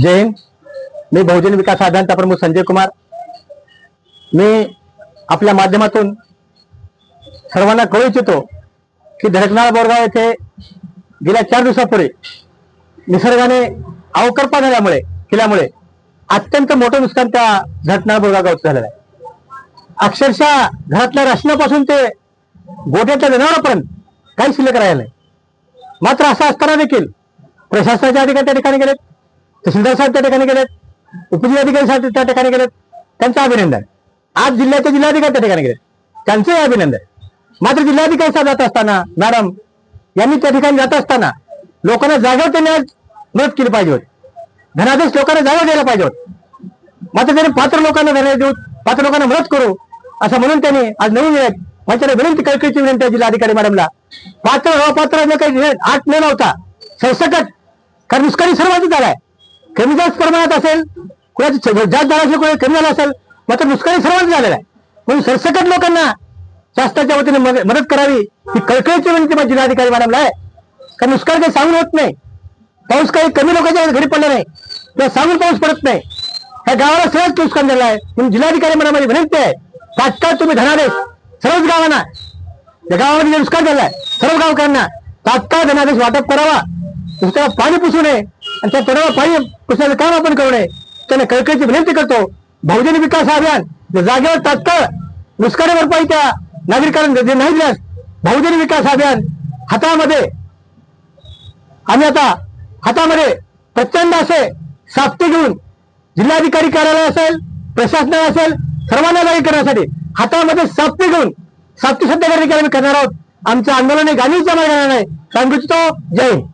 जय हिंद. मी बहुजन विकास आघाडीचा प्रमुख संजय कुमार. मी आपल्या माध्यमातून सर्वांना कळू इच्छितो की धडकनाळ बोरगाव येथे गेल्या चार दिवसापूर्वी निसर्गाने अवकरपा झाल्यामुळे केल्यामुळे अत्यंत मोठं नुकसान त्या धडकनाळ बोरगाव गावचं झालेलं आहे. अक्षरशः घरातल्या राशनापासून ते गोट्यातल्या जनावरांपर्यंत काही शिल्लक राहिलं नाही. मात्र असं असताना देखील प्रशासनाचे अधिकारी त्या ठिकाणी गेलेत. तहसीलदार साहेब त्या ठिकाणी गेलेत उपजिल्हाधिकारी साहेब त्या ठिकाणी गेलेत त्यांचं अभिनंदन आज जिल्ह्याचे जिल्हाधिकारी त्या ठिकाणी गेलेत त्यांचंही अभिनंदन मात्र जिल्हाधिकारी साहेब जात असताना मॅडम यांनी त्या ठिकाणी जात असताना लोकांना जागा त्यांनी आज मदत केली पाहिजे होती धनादेश लोकांना जागा द्यायला पाहिजे होत मात्र त्यांनी पात्र लोकांना धनादेश देऊ पात्र लोकांना मदत करू असं म्हणून त्यांनी आज नवीन माझ्याकडे विनंती कळकळीची विनंती आहे जिल्हाधिकारी मॅडमला पात्र अपात्र काही आठ न लावता सरसकट कारण दुष्काळी सर्वांचा झालाय कमी जास्त प्रमाणात असेल कुणाची जास्त झाला असेल कुणाची कमी झाला असेल मात्र नुकसानी सर्वांचं झालेलं आहे. म्हणून सरसकट लोकांना शासनाच्या वतीने मदत करावी ही कळकळीची विनंती मग जिल्हाधिकारी मॅडमला आहे. कारण नुकसान काही सांगून होत नाही. पाऊस काही कमी लोकांच्या घरी पडला नाही. किंवा सांगून पाऊस पडत नाही. ह्या गावाला सहज नुकसान झालं आहे. म्हणून जिल्हाधिकारी मला माझी विनंती आहे तात्काळ तुम्ही धनादेश सर्वच गावांना या गावामध्ये नुकसान नुकसान आहे सर्व गावकऱ्यांना तात्काळ धनादेश वाटप करावा. त्याला पाणी पुसू नये. आणि त्या तोडाला पाणी पुसण्याचं काम आपण करू नये. त्यांना कळकळीची विनंती करतो. बहुजन विकास अभियान जागेवर तात्काळ नुसकाने भरपाई त्या नागरिकांना जे नाही दिल्यास बहुजन विकास अभियान हातामध्ये आम्ही आता हातामध्ये प्रचंड असे साप्ते घेऊन जिल्हाधिकारी कार्यालय असेल प्रशासन असेल सर्वांना जागी करण्यासाठी हातामध्ये साप्ते घेऊन साप्ती सध्या आम्ही करणार आहोत. आमचं आंदोलन हे गांधीच्या मार्गाने नाही. सांगू इच्छितो जय हिंद.